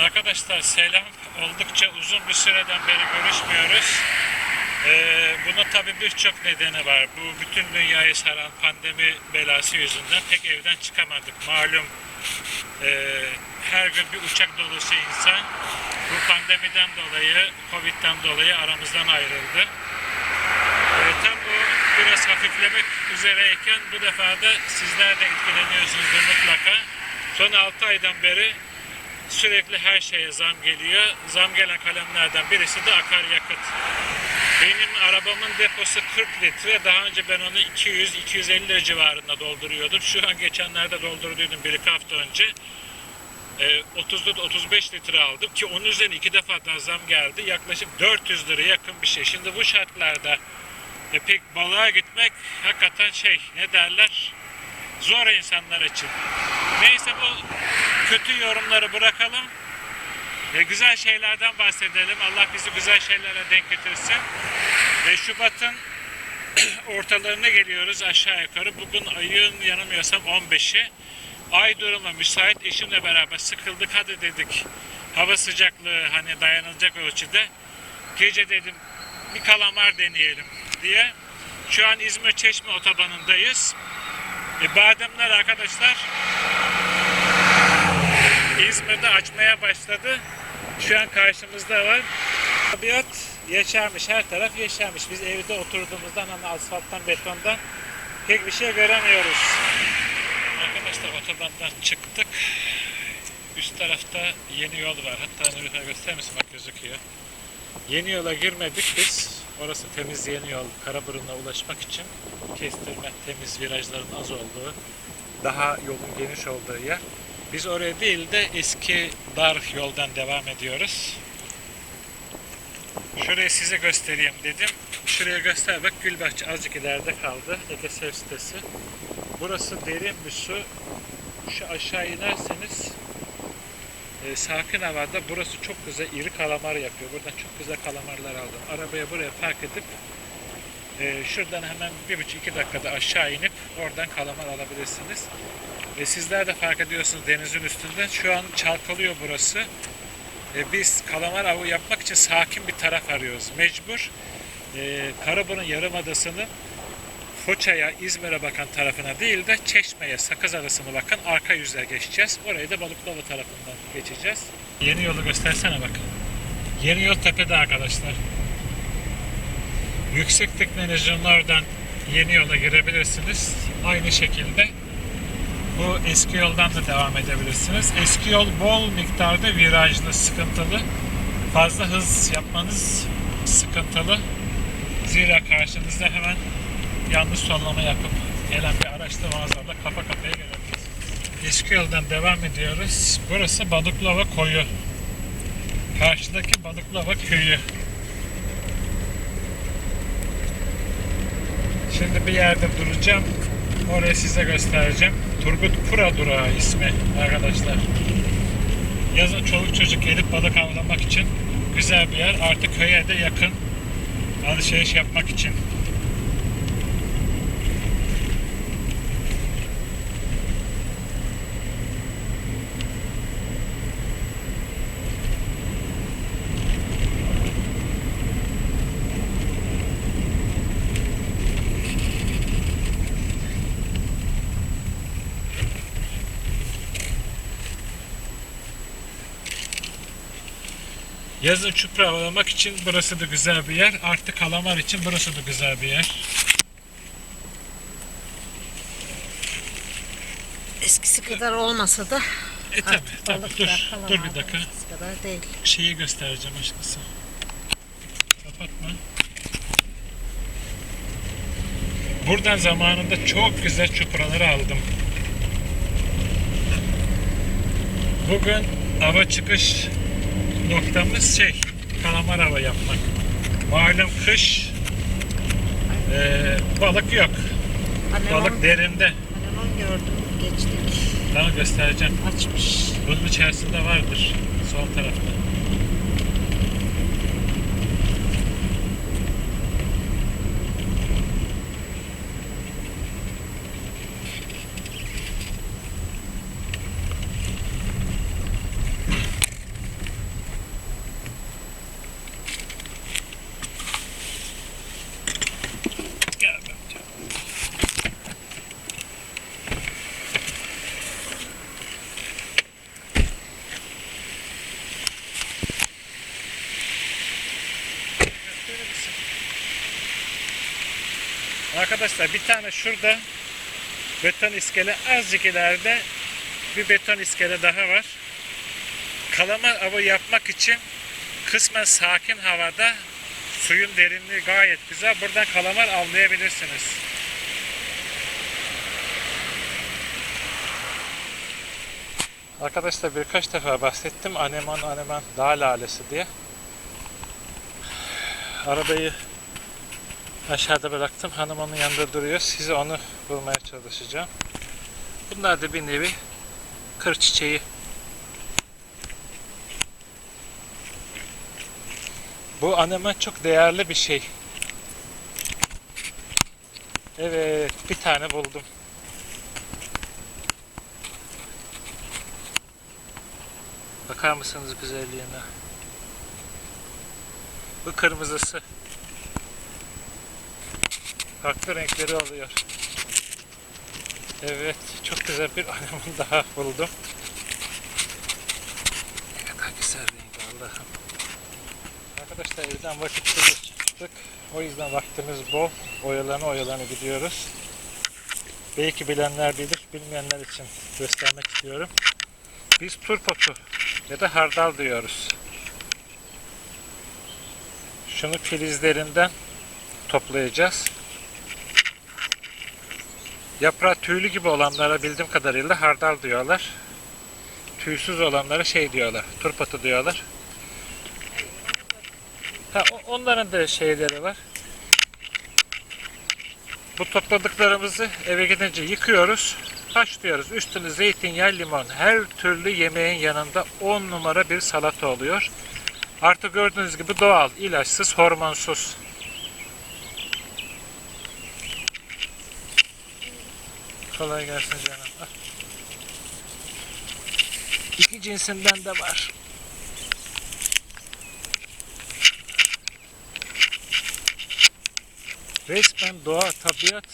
Arkadaşlar selam. Oldukça uzun bir süreden beri görüşmüyoruz. Ee, bunun tabii birçok nedeni var. Bu bütün dünyayı saran pandemi belası yüzünden pek evden çıkamadık. Malum e, her gün bir uçak dolusu insan bu pandemiden dolayı, Covid'den dolayı aramızdan ayrıldı. Ee, tam bu biraz hafiflemek üzereyken bu defa da sizler de etkileniyorsunuzdur mutlaka. Son 6 aydan beri sürekli her şeye zam geliyor. Zam gelen kalemlerden birisi de akaryakıt. Benim arabamın deposu 40 litre. Daha önce ben onu 200-250 lira civarında dolduruyordum. Şu an geçenlerde doldurduydum bir iki hafta önce. Ee, 34-35 litre aldım ki onun üzerine iki defa daha zam geldi. Yaklaşık 400 lira yakın bir şey. Şimdi bu şartlarda e, pek balığa gitmek hakikaten şey ne derler zor insanlar için. Neyse bu kötü yorumları bırakalım. Ve güzel şeylerden bahsedelim. Allah bizi güzel şeylere denk getirsin. Ve Şubat'ın ortalarına geliyoruz aşağı yukarı. Bugün ayın yanılmıyorsam 15'i. Ay durumu müsait. Eşimle beraber sıkıldık. Hadi dedik. Hava sıcaklığı hani dayanılacak ölçüde. Gece dedim bir kalamar deneyelim diye. Şu an İzmir Çeşme otobanındayız. E, bademler arkadaşlar İzmir'de açmaya başladı. Şu an karşımızda var. Tabiat yaşarmış, her taraf yaşarmış. Biz evde oturduğumuzdan hani asfalttan, betondan pek bir şey göremiyoruz. Arkadaşlar otobandan çıktık. Üst tarafta yeni yol var. Hatta bir gösterir misin? Bak gözüküyor. Yeni yola girmedik biz. Orası temiz yeni yol. Karaburun'a ulaşmak için kestirme, temiz virajların az olduğu, daha yolun geniş olduğu yer. Biz oraya değil de eski dar yoldan devam ediyoruz. Şurayı size göstereyim dedim. Şuraya göster bak Gülbahçe azıcık ileride kaldı. Ege Sev sitesi. Burası derin bir su. Şu aşağı inerseniz e, sakin havada burası çok güzel iri kalamar yapıyor. Buradan çok güzel kalamarlar aldım. Arabaya buraya park edip e, şuradan hemen bir buçuk iki dakikada aşağı inip oradan kalamar alabilirsiniz. E, sizler de fark ediyorsunuz denizin üstünde. Şu an çalkalıyor burası. E, biz kalamar avı yapmak için sakin bir taraf arıyoruz. Mecbur e, Karaburun Yarımadası'nın Foça'ya, İzmir'e bakan tarafına değil de Çeşme'ye, Sakız Adası'na bakan arka yüzle geçeceğiz. Orayı da Balıklıova tarafından geçeceğiz. Yeni yolu göstersene bak. Yeni yol tepede arkadaşlar. Yüksek teknolojinin yeni yola girebilirsiniz. Aynı şekilde bu eski yoldan da devam edebilirsiniz. Eski yol bol miktarda virajlı, sıkıntılı. Fazla hız yapmanız sıkıntılı. Zira karşınızda hemen yanlış sollama yapıp gelen bir araçla maazallah kafa kafaya gelebilirsiniz. Eski yoldan devam ediyoruz. Burası Balıklava Koyu. Karşıdaki Balıklava Köyü. Şimdi bir yerde duracağım. Orayı size göstereceğim. Turgut Pura Durağı ismi arkadaşlar. Yazın çoluk çocuk gelip balık avlamak için güzel bir yer. Artık köye de yakın alışveriş yapmak için. Yazın çupra avlamak için burası da güzel bir yer. Artık kalamar için burası da güzel bir yer. Eskisi kadar olmasa da E tabi artık tabi balıklar, dur dur bir dakika. eskisi kadar değil. Şeyi göstereceğim aşkısı. Kapatma. Buradan zamanında çok güzel çupraları aldım. Bugün hava çıkış noktamız şey, kalamar hava yapmak. Malum kış, eee, balık yok. Anemon, Balık derinde. anemon gördüm geçtik. Sana göstereceğim. Açmış. Bunun içerisinde vardır. Sol tarafta. Arkadaşlar bir tane şurada beton iskele azıcık ileride bir beton iskele daha var. Kalamar avı yapmak için kısmen sakin havada suyun derinliği gayet güzel. Buradan kalamar avlayabilirsiniz. Arkadaşlar birkaç defa bahsettim. Aneman aneman dağ lalesi diye. Arabayı aşağıda bıraktım. Hanım onun yanında duruyor. Size onu bulmaya çalışacağım. Bunlar da bir nevi kır çiçeği. Bu aneman çok değerli bir şey. Evet, bir tane buldum. Bakar mısınız güzelliğine? Bu kırmızısı. Farklı renkleri oluyor. Evet, çok güzel bir aneman daha buldum. Ne kadar güzel renk Allah'ım. Arkadaşlar evden vakitsiz çıktık. O yüzden vaktimiz bol. Oyalana oyalana gidiyoruz. Belki bilenler bilir, bilmeyenler için göstermek istiyorum. Biz turpotu ya da hardal diyoruz. Şunu filizlerinden toplayacağız. Yaprağı tüylü gibi olanlara bildiğim kadarıyla hardal diyorlar. Tüysüz olanlara şey diyorlar, turpotu diyorlar. Ha, onların da şeyleri var. Bu topladıklarımızı eve gidince yıkıyoruz, haşlıyoruz. Üstüne zeytinyağı, limon. Her türlü yemeğin yanında 10 numara bir salata oluyor. Artık gördüğünüz gibi doğal, ilaçsız, hormonsuz. Kolay gelsin canım. Al. İki cinsinden de var. Resmen doğa, tabiat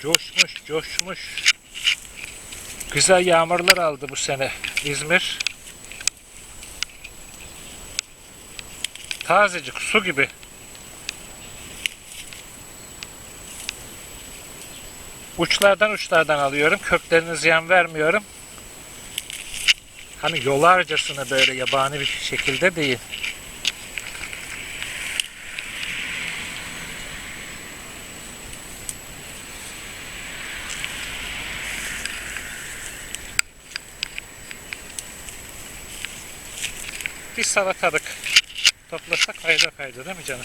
coşmuş, coşmuş. Güzel yağmurlar aldı bu sene İzmir. Tazecik su gibi. Uçlardan uçlardan alıyorum. Köklerine ziyan vermiyorum. Hani yolarcasına böyle yabani bir şekilde değil. Bir salatalık toplasak fayda fayda değil mi canım?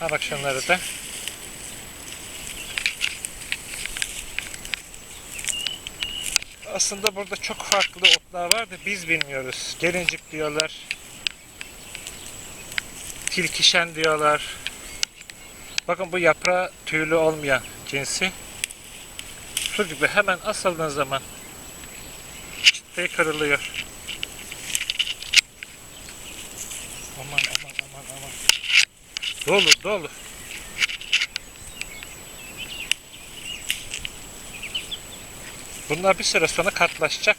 Ha bak şunları da. Aslında burada çok farklı otlar var da biz bilmiyoruz. Gelincik diyorlar. Tilkişen diyorlar. Bakın bu yaprağı tüylü olmayan cinsi. Su gibi hemen asıldığın zaman çıtayı kırılıyor. Aman aman aman aman. Dolu dolu. Bunlar bir süre sonra katlaşacak.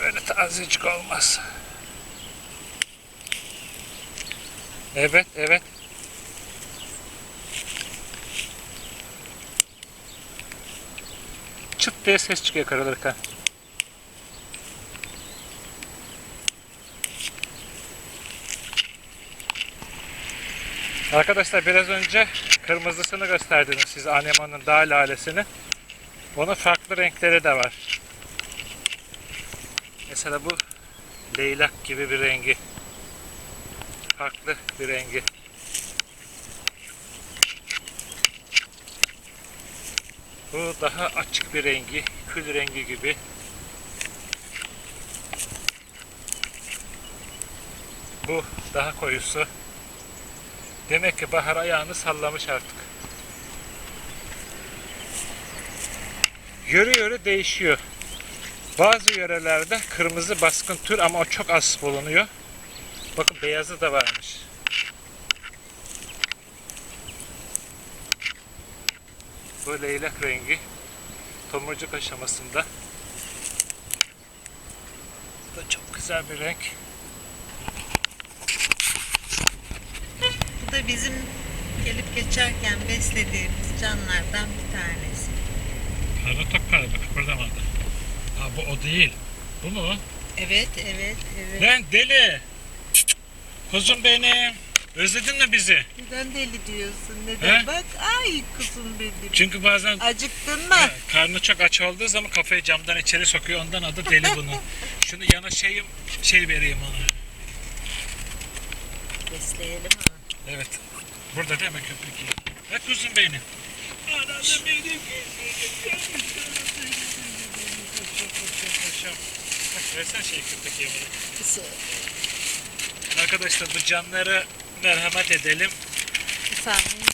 Böyle tazecik olmaz. Evet, evet. Çıt diye ses çıkıyor kırılırken. Arkadaşlar biraz önce kırmızısını gösterdiniz size anemonun dağ lalesini. Onun farklı renkleri de var. Mesela bu leylak gibi bir rengi. Farklı bir rengi. Bu daha açık bir rengi, kül rengi gibi. Bu daha koyusu. Demek ki bahar ayağını sallamış artık. Yöre yöre değişiyor. Bazı yörelerde kırmızı baskın tür ama o çok az bulunuyor. Bakın beyazı da varmış. Bu leylak rengi tomurcuk aşamasında. Bu da çok güzel bir renk. Da bizim Gelip geçerken beslediğimiz canlardan bir tanesi. Karnı tok galiba kıpırdamadı. Ha bu o değil. Bu mu? Evet, evet, evet. Lan deli. Kuzum benim. Özledin mi bizi? Neden deli diyorsun? Neden? He? Bak, ay kuzum benim. Çünkü bazen Acıktın mı? Ha, karnı çok aç olduğu zaman kafayı camdan içeri sokuyor. Ondan adı deli bunun. Şunu yana şeyim şey vereyim ona. Besleyelim ha. Evet. Burada değil mi köpek? Bak kuzum benim. Anam benim Bak versene şey köpek yemeği. Arkadaşlar bu canlara merhamet edelim. Bir saniye.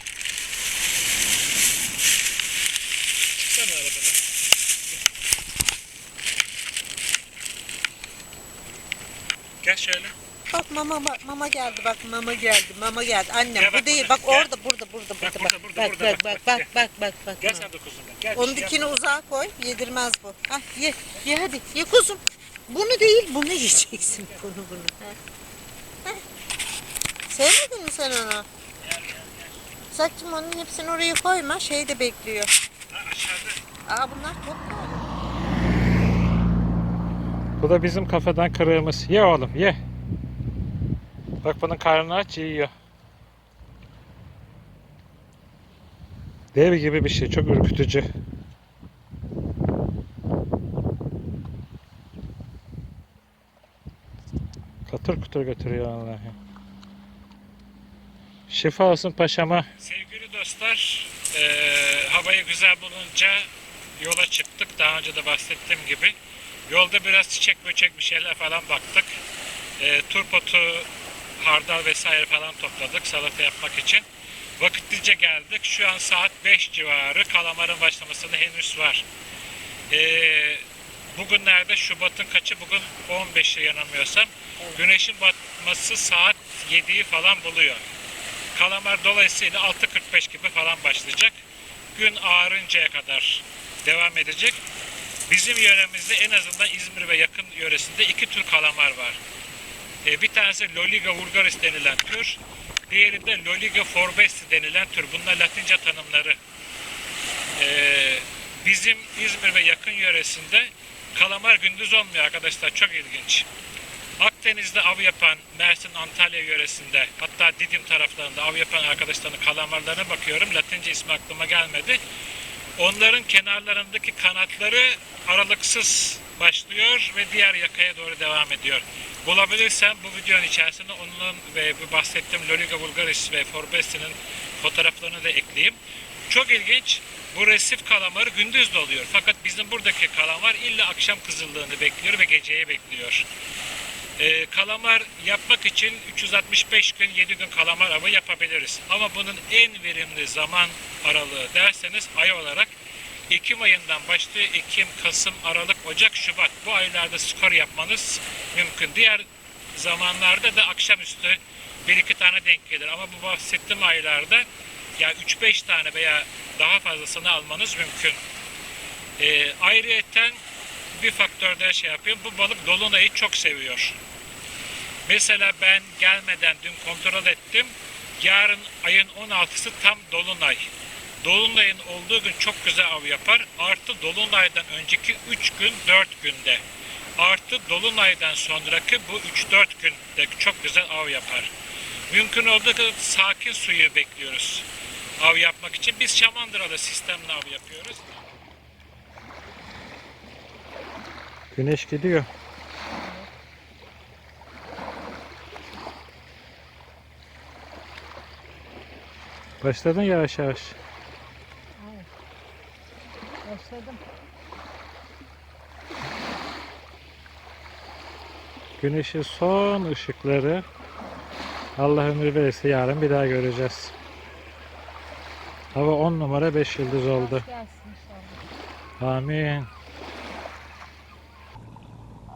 Çıksana arabadan. Gel şöyle. Bak mama bak mama geldi bak mama geldi mama geldi annem Gel bu bak değil burada, bak gel. orada burada burada burada burada, bak burada, bak burada, bak bak, bak bak, bak bak bak Gel bak sen de kuzum. Gel. onun dikini uzağa koy yedirmez bu ah ye ye hadi ye kuzum bunu değil bunu yiyeceksin bunu bunu ha. Ha. sevmedin mi sen onu Saçım onun hepsini oraya koyma şey de bekliyor Ha, aşağıda. aa bunlar çok mu? Bu da bizim kafadan kırığımız. Ye oğlum ye. Bak bunun karnı aç yiyor. Dev gibi bir şey. Çok ürkütücü. Katır kutur götürüyor vallahi. Şifa olsun paşama. Sevgili dostlar, eee, havayı güzel bulunca yola çıktık. Daha önce de bahsettiğim gibi. Yolda biraz çiçek böcek bir şeyler falan baktık. Eee turpotu, hardal vesaire falan topladık salata yapmak için. Vakitlice geldik. Şu an saat 5 civarı. Kalamarın başlamasına henüz var. Eee bugünlerde Şubat'ın kaçı? Bugün 15'i yanılmıyorsam. Güneşin batması saat 7'yi falan buluyor. Kalamar dolayısıyla 6.45 gibi falan başlayacak. Gün ağarıncaya kadar devam edecek. Bizim yöremizde en azından İzmir ve yakın yöresinde iki tür kalamar var. Ee, bir tanesi Loliga vulgaris denilen tür. Diğeri de Loliga forbesti denilen tür. Bunlar Latince tanımları. Ee, bizim İzmir ve yakın yöresinde kalamar gündüz olmuyor arkadaşlar. Çok ilginç. Akdeniz'de av yapan Mersin, Antalya yöresinde hatta Didim taraflarında av yapan arkadaşların kalamarlarına bakıyorum. Latince ismi aklıma gelmedi. Onların kenarlarındaki kanatları aralıksız başlıyor ve diğer yakaya doğru devam ediyor. Bulabilirsem bu videonun içerisine onun ve bu bahsettiğim Loliga vulgaris ve Forbesti'nin fotoğraflarını da ekleyeyim. Çok ilginç. Bu resif kalamarı gündüz de oluyor. Fakat bizim buradaki kalamar illa akşam kızıldığını bekliyor ve geceye bekliyor. Ee, kalamar yapmak için 365 gün 7 gün kalamar avı yapabiliriz. Ama bunun en verimli zaman aralığı derseniz ay olarak Ekim ayından başlıyor. Ekim, Kasım, Aralık, Ocak, Şubat. Bu aylarda skor yapmanız mümkün. Diğer zamanlarda da akşamüstü bir iki tane denk gelir. Ama bu bahsettiğim aylarda ya 3-5 tane veya daha fazlasını almanız mümkün. Ee, ayrıyeten bir faktörde şey yapayım. Bu balık dolunayı çok seviyor. Mesela ben gelmeden dün kontrol ettim. Yarın ayın 16'sı tam dolunay. Dolunayın olduğu gün çok güzel av yapar. Artı dolunaydan önceki 3 gün 4 günde. Artı dolunaydan sonraki bu 3-4 günde çok güzel av yapar. Mümkün olduğu kadar sakin suyu bekliyoruz av yapmak için. Biz şamandıralı sistemle av yapıyoruz. Güneş gidiyor. Başladın yavaş yavaş. Başladım. Güneşin son ışıkları Allah ömür verirse yarın bir daha göreceğiz. Hava 10 numara 5 yıldız oldu. Gelsin inşallah. Amin.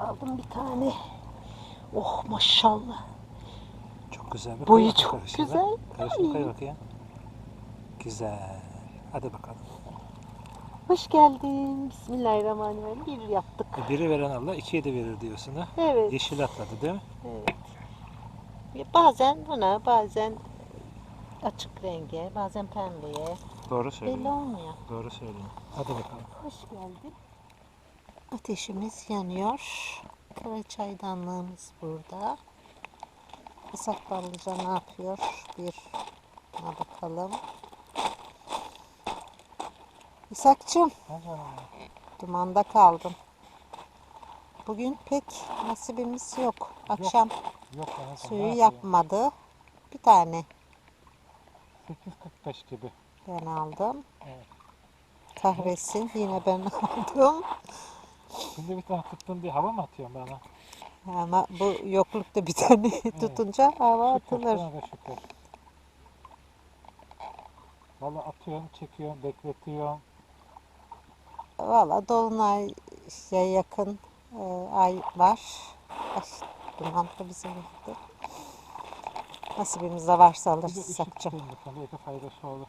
Aldım bir tane. Oh maşallah. Çok güzel. Bir Boyu çok güzel. Karışına koy Ay. Güzel. Hadi bakalım. Hoş geldin. Bismillahirrahmanirrahim. Bir yaptık. E, Biri veren Allah ikiye de verir diyorsun ha. Evet. Yeşil atladı değil mi? evet. Ya Bazen buna bazen açık renge, bazen pembeye. Doğru Belli söylüyorsun. olmuyor. Doğru söylüyorsun. Hadi bakalım. Hoş geldin. Ateşimiz yanıyor. Kara çaydanlığımız burada. Isak ballıca ne yapıyor? Bir buna bakalım. İshak'cığım Ha canım. dumanda kaldım. Bugün pek nasibimiz yok. Akşam Yok anasını. suyu yapmadı. Bir tane 8.45 gibi. ben aldım. Evet. Kahretsin yine ben aldım. Şimdi bir tane tuttun diye hava mı atıyorsun bana? Ama bu yoklukta bir tane tutunca hava Şükür, atılır. şükür. Valla atıyorsun, çekiyorsun, bekletiyorsun. Valla dolunay şey yakın e, ay var. Ay, duman da bizim evde. Nasibimizde varsa alırız lütfen, belki faydası olur.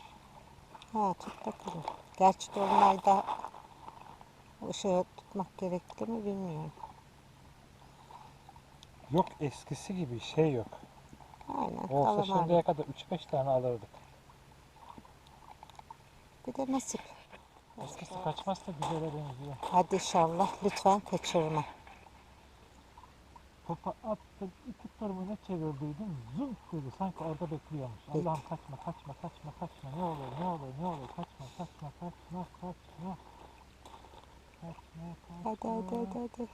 Ha tut bakalım. Gerçi dolunayda ışığı tutmak gerekli mi bilmiyorum. Yok eskisi gibi şey yok. Aynen Olsa şimdiye kadar 3-5 tane alırdık. Bir de nasip. Eskisi kaçmazsa güzele benziyor. Hadi inşallah lütfen kaçırma. Topa attın, iki turunu çevirdiydim, zımt dedi. Sanki orada bekliyormuş. Peki. Allah'ım kaçma, kaçma, kaçma, kaçma. Ne olur, ne olur, ne olur. Kaçma, kaçma, kaçma, kaçma. Kaçma, kaçma. Hadi hadi hadi hadi.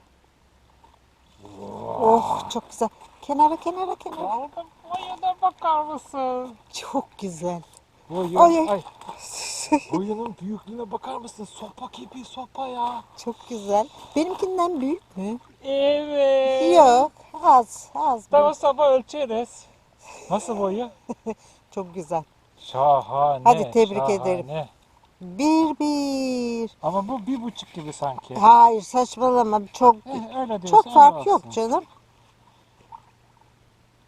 Oh çok güzel. Kenara kenara kenara. Aldım. Boyuna bakar mısın? Çok güzel. Boyun, Ay, ay. ay. Boyunun büyüklüğüne bakar mısın? Sopa gibi sopa ya. Çok güzel. Benimkinden büyük mü? Evet. Yok. Az. Az. Tamam sabah ölçeriz. Nasıl boyu? Çok güzel. Şahane. Hadi tebrik şahane. ederim. Bir bir. Ama bu bir buçuk gibi sanki. Hayır saçmalama. Çok Eh, öyle diyorsan çok öyle fark yok olsun. canım.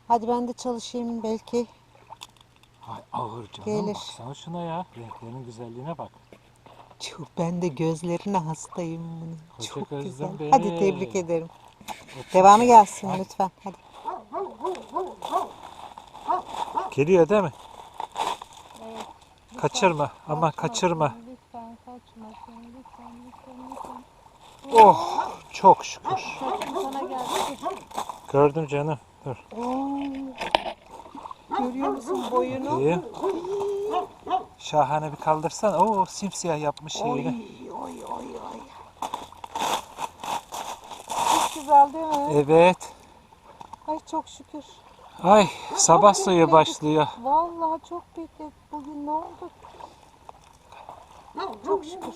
Hadi ben de çalışayım belki. Ay ağır canım Gelir. baksana şuna ya. Renklerin güzelliğine bak. Çok ben de gözlerine hastayım bunun. Koca Çok gözlüm güzel. benim. Hadi tebrik ederim. Devamı gelsin Hadi. lütfen. Hadi. Geliyor değil mi? Kaçırma ama kaçırma. Lütfen kaçmasın. Lütfen lütfen lütfen. Oh çok şükür. Sana. Gördüm canım. Dur. Oo. Görüyor musun boyunu? İyi. Şahane bir kaldırsan. Oo simsiyah yapmış Oy şeyini. oy oy oy. Çok güzel değil mi? Evet. Ay çok şükür. Ay sabah suyu başlıyor. Vallahi çok bekledik. Bugün ne oldu? Çok şükür.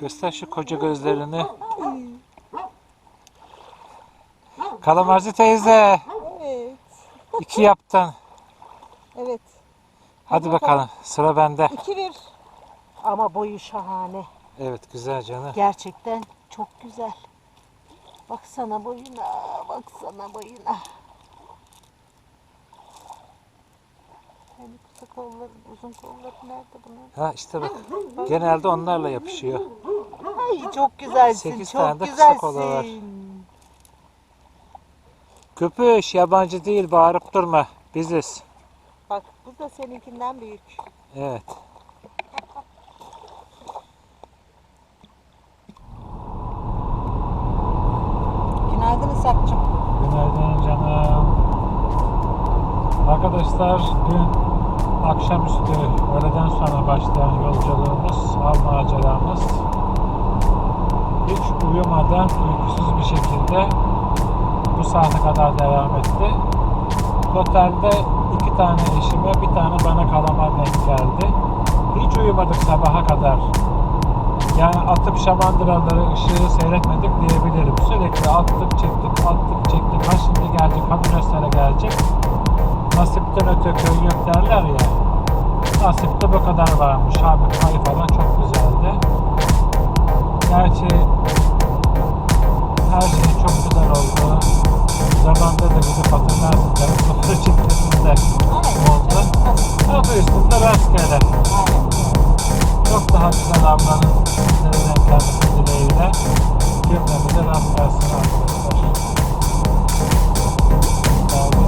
Göster şu koca gözlerini. Kalamarcı teyze. Evet. iki yaptın. Evet. Hadi bakalım sıra bende. 2-1. Ama boyu şahane. Evet güzel canım. Gerçekten çok güzel. Baksana boyuna, baksana boyuna. Yani kısa kolları, uzun kolları nerede bunun? Ha işte bak. Genelde onlarla yapışıyor. Ay çok güzelsin, Sekiz çok tane de kısa güzelsin. kolu var. Köpüş yabancı değil bağırıp durma. Biziz. Bak bu da seninkinden büyük. Evet. Günaydın İshak'cığım. Günaydın canım. Arkadaşlar dün akşamüstü öğleden sonra başlayan yolculuğumuz, av maceramız hiç uyumadan uykusuz bir şekilde bu saate kadar devam etti. Totalde iki tane eşime, bir tane bana kalamar denk geldi. Hiç uyumadık sabaha kadar. Yani atıp şamandıraları ışığı seyretmedik diyebilirim. Sürekli attık çektik attık çektik. Ha şimdi gelecek ha göstere gelecek. Nasipten öte köy yok derler ya. Nasipte bu kadar varmış. Abi kayı falan çok güzeldi. Gerçi her şey çok güzel oldu zamanda da bizi hatırlarsınlar. Mutlu çiftliğimizde oldu. Ama üstünde rastgele. Çok daha güzel ablanın sevinenlerimiz dileğiyle cümlemize rast gelsin arkadaşlar. Sağ olun.